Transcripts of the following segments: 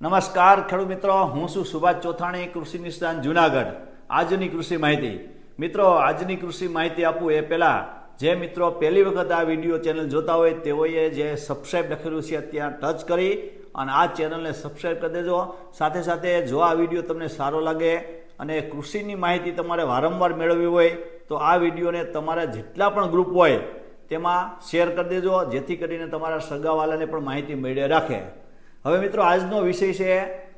નમસ્કાર ખેડૂત મિત્રો, હું છું સુભાષ ચોથાણી, કૃષિ નિષ્ણાંત જુનાગઢ. આજની કૃષિ માહિતી. મિત્રો, આજની કૃષિ માહિતી આપું એ પહેલાં, જે મિત્રો પહેલી વખત આ વીડિયો ચેનલ જોતા હોય તેઓએ જે સબસ્ક્રાઈબ લખેલું છે ત્યાં ટચ કરી અને આ ચેનલને સબસ્ક્રાઈબ કરી દેજો. સાથે સાથે જો આ વીડિયો તમને સારો લાગે અને કૃષિની માહિતી તમારે વારંવાર મેળવવી હોય, તો આ વિડીયોને તમારા જેટલા પણ ગ્રુપ હોય, તેમાં શેર કરી દેજો, જેથી કરીને તમારા સગાવાલાને પણ માહિતી મેળવી રાખે. હવે મિત્રો, આજનો વિષય છે,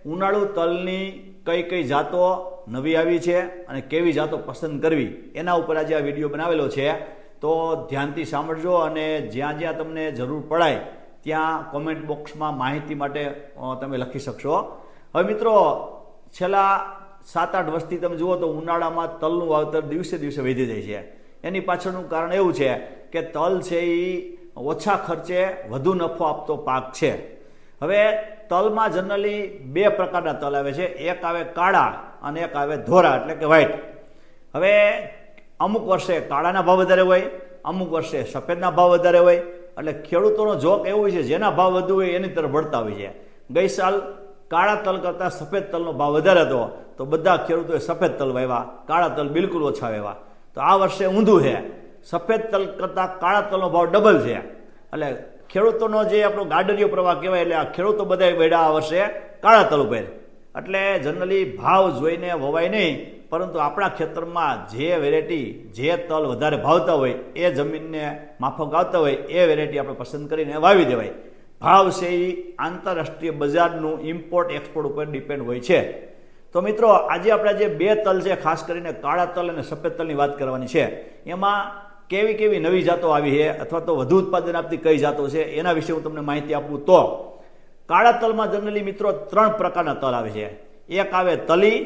ઉનાળુ તલની કઈ કઈ જાતો નવી આવી છે અને કેવી જાતો પસંદ કરવી. એના ઉપર આજે આ વીડિયો બનાવેલો છે. તો ધ્યાનથી સાંભળજો અને જ્યાં જ્યાં તમને જરૂર પડાય, ત્યાં કોમેન્ટ બોક્સમાં માહિતી માટે તમે લખી શકશો. હવે મિત્રો, છેલ્લા સાત આઠ વર્ષથી તમે જુઓ તો ઉનાળામાં તલનું વાવતર દિવસે દિવસે વધી જાય છે. એની પાછળનું કારણ એવું છે કે તલ છે એ ઓછા ખર્ચે વધુ નફો આપતો પાક છે. હવે તલમાં જનરલી બે પ્રકારના તલ આવે છે. એક આવે કાળા અને એક આવે ધોરા, એટલે કે વ્હાઈટ હવે અમુક વર્ષે કાળાના ભાવ વધારે હોય, અમુક વર્ષે સફેદના ભાવ વધારે હોય, એટલે ખેડૂતોનો જોક એવો છે, જેના ભાવ વધુ હોય એની તરફ વળતા હોય છે. ગઈ સાલ કાળા તલ કરતાં સફેદ તલનો ભાવ વધારે હતો, તો બધા ખેડૂતોએ સફેદ તલ વાવ્યા. કાળા તલ બિલકુલ ઓછા વાવ્યા. તો આ વર્ષે ઊંધું છે. સફેદ તલ કરતાં કાળા તલનો ભાવ ડબલ છે. એટલે ખેડૂતોનો જે આપણો ગાડરિયો પ્રવાહ કહેવાય એટલે આ ખેડૂતો બધા વેડા આ વર્ષે કાળા તલ ઉપર. એટલે જનરલી ભાવ જોઈને વવાય નહીં, પરંતુ આપણા ખેતરમાં જે વેરાયટી જે તલ વધારે ભાવતા હોય, એ જમીનને માફક આવતા હોય, એ વેરાયટી આપણે પસંદ કરીને વાવી દેવાય. ભાવ છે એ આંતરરાષ્ટ્રીય બજારનું ઇમ્પોર્ટ એક્સપોર્ટ ઉપર ડિપેન્ડ હોય છે. તો મિત્રો, આજે આપણે જે બે તલ છે, ખાસ કરીને કાળા તલ અને સફેદ તલની વાત કરવાની છે. એમાં કેવી કેવી નવી જાતો આવી છે અથવા તો વધુ ઉત્પાદન આપતી કઈ જાતો છે, એના વિશે હું તમને માહિતી આપું તો, કાળા તલમાં જનરલી મિત્રો ત્રણ પ્રકારના તલ આવે છે. એક આવે તલી,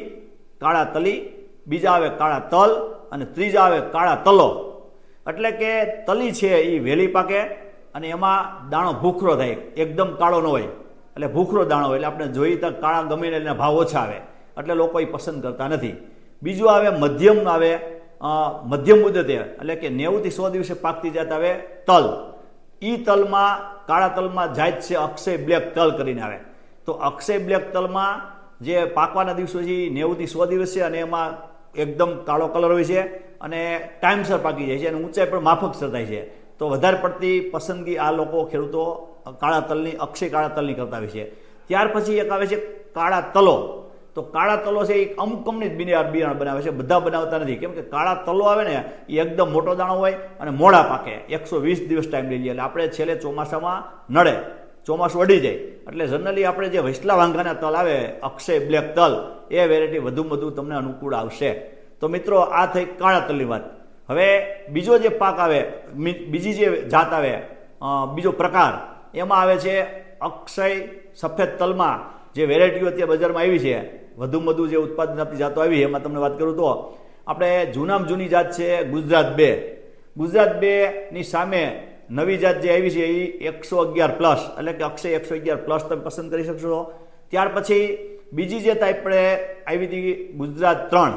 કાળા તલી, બીજા આવે કાળા તલ અને ત્રીજા આવે કાળા તલો. એટલે કે તલી છે એ વહેલી પાકે અને એમાં દાણો ભૂખરો થાય, એકદમ કાળો ન હોય. એટલે ભૂખરો દાણો, એટલે આપણે જોઈએ તો કાળા ગમે એના ભાવ ઓછા આવે. એટલે લોકો એ પસંદ કરતા નથી. બીજું આવે મધ્યમ આવે મધ્યમ મુદતે, એટલે કે નેવુંથી સો દિવસે પાકતી જાત આવે તલ. ઈ તલમાં, કાળા તલમાં જાત છે અક્ષય બ્લેક તલ કરીને આવે. તો અક્ષય બ્લેક તલમાં જે પાકવાના દિવસો છે નેવુંથી સો દિવસ છે અને એમાં એકદમ કાળો કલર હોય છે અને ટાઈમસર પાકી જાય છે અને ઊંચાઈ પણ માફક થાય છે. તો વધારે પડતી પસંદગી આ લોકો ખેડૂતો કાળા તલની, અક્ષય કાળા તલની કરતા હોય છે. ત્યાર પછી એક આવે છે કાળા તલો. તો કાળા તલો છે એ અમુક કંપની જ બિયારણ બિયારણ બનાવે છે, બધા બનાવતા નથી. કેમ કે કાળા તલો આવે ને, એ એકદમ મોટો દાણો હોય અને મોડા પાકે. એકસો વીસ દિવસ ટાઈમ લઈ લે. એટલે આપણે છેલ્લે ચોમાસામાં નડે. ચોમાસું અડી જાય. એટલે જનરલી આપણે જે વૈસલા વાંઘાના તલ આવે, અક્ષય બ્લેક તલ, એ વેરાયટી વધુ વધુ તમને અનુકૂળ આવશે. તો મિત્રો, આ થઈ કાળા તલની વાત. હવે બીજો જે પાક આવે બીજી જે જાત આવે બીજો પ્રકાર, એમાં આવે છે અક્ષય સફેદ તલમાં જે વેરાયટીઓ અત્યારે બજારમાં આવી છે. વધુમાં વધુ જે ઉત્પાદન આપતી જાતો આવી, એમાં તમને વાત કરું તો, આપણે જૂનામાં જૂની જાત છે ગુજરાત બે. ગુજરાત બે ની સામે નવી જાત જે આવી છે એ એકસો અગિયાર પ્લસ એટલે કે અક્ષય એકસો અગિયાર પ્લસ તમે પસંદ કરી શકશો. ત્યાર પછી બીજી જે આપણે આવી હતી ગુજરાત ત્રણ.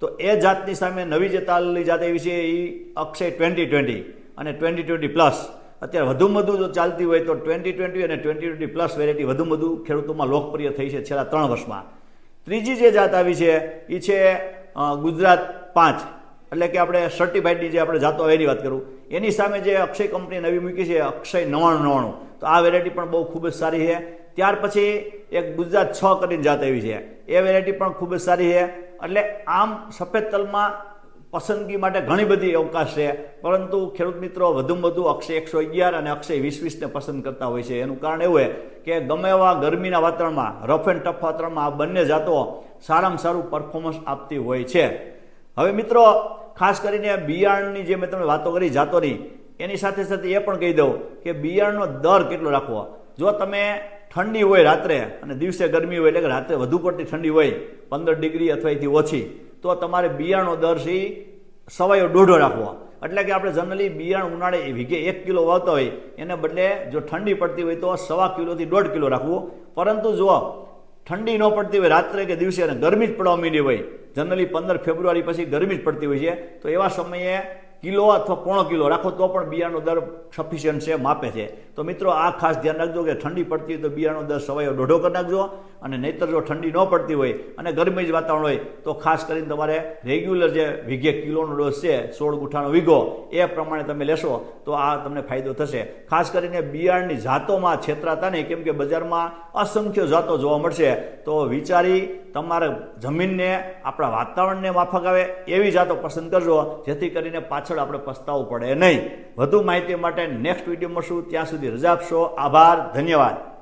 તો એ જાતની સામે નવી જે તાલની જાત આવી છે એ અક્ષય ટ્વેન્ટી ટ્વેન્ટી અને ટ્વેન્ટી ટ્વેન્ટી પ્લસ અત્યારે વધુ વધુ જો ચાલતી હોય તો ટ્વેન્ટી ટ્વેન્ટી અને ટ્વેન્ટી ટ્વેન્ટી પ્લસ વેરાયટી વધુ વધુ ખેડૂતોમાં લોકપ્રિય થઈ છે છેલ્લા ત્રણ વર્ષમાં. ત્રીજી જે જાત આવી છે એ છે ગુજરાત પાંચ. એટલે કે આપણે સર્ટિફાઈડની જે આપણે જાતો એની વાત કરું. એની સામે જે અક્ષય કંપની નવી મૂકી છે, અક્ષય નવાણું નવાણું. તો આ વેરાયટી પણ બહુ ખૂબ જ સારી છે. ત્યાર પછી એક ગુજરાત છ કરીને જાત એવી છે. એ વેરાયટી પણ ખૂબ જ સારી છે. એટલે આમ સફેદ તલમાં પસંદગી માટે ઘણી બધી અવકાશ છે. પરંતુ ખેડૂત મિત્રો, વધુમાં વધુ અક્ષય એકસો અગિયાર અને અક્ષય વીસ વીસને પસંદ કરતા હોય છે. એનું કારણ એવું કે ગમે એવા ગરમીના વાતાવરણમાં, રફ એન્ડ ટફ વાતાવરણમાં આ બંને જાતો સારામાં સારું પરફોર્મન્સ આપતી હોય છે. હવે મિત્રો, ખાસ કરીને બિયારણની જે મેં તમને વાતો કરી જાતોની એની સાથે સાથે એ પણ કહી દઉં કે બિયારણનો દર કેટલો રાખવો? જો તમે ઠંડી હોય રાત્રે અને દિવસે ગરમી હોય એટલે કે રાત્રે વધુ પડતી ઠંડી હોય, પંદર ડિગ્રી અથવા એથી ઓછી, તો તમારે બિયારણનો દર છે સવાયો દોઢો રાખવો. એટલે કે આપણે જનરલી બિયારણ ઉનાળે વીઘે એક કિલો વાવતા હોય, એને બદલે જો ઠંડી પડતી હોય તો સવા કિલોથી દોઢ કિલો રાખવું. પરંતુ જો ઠંડી ન પડતી હોય રાત્રે કે દિવસે અને ગરમી જ પડવા માંડી હોય, જનરલી પંદર ફેબ્રુઆરી પછી ગરમી જ પડતી હોય છે, તો એવા સમયે કિલો અથવા પોણો કિલો રાખો તો પણ બિયારણનો દર સફિશિયન્ટ છે, માપે છે. તો મિત્રો આ ખાસ ધ્યાન રાખજો કે ઠંડી પડતી હોય તો બિયારણનો દર સવાયો દોઢો કરી નાખજો. અને નહીતર જો ઠંડી ન પડતી હોય અને ગરમી જ વાતાવરણ હોય, તો ખાસ કરીને તમારે રેગ્યુલર જે વીઘે કિલોનો ડોઝ છે, સોળ ગુઠાનો વીઘો, એ પ્રમાણે તમે લેશો, તો આ તમને ફાયદો થશે. ખાસ કરીને બિયારણની જાતોમાં છેતરાતા નહીં, કેમ કે બજારમાં અસંખ્ય જાતો જોવા મળશે. તો વિચારી તમારા જમીનને, આપણા વાતાવરણને માફક આવે, એવી જાતો પસંદ કરજો, જેથી કરીને પાછળ આપણે પસ્તાવું પડે નહીં. વધુ માહિતી માટે નેક્સ્ટ વીડિયો મળશું ત્યાં સુધી રજા આપશો. આભાર, ધન્યવાદ.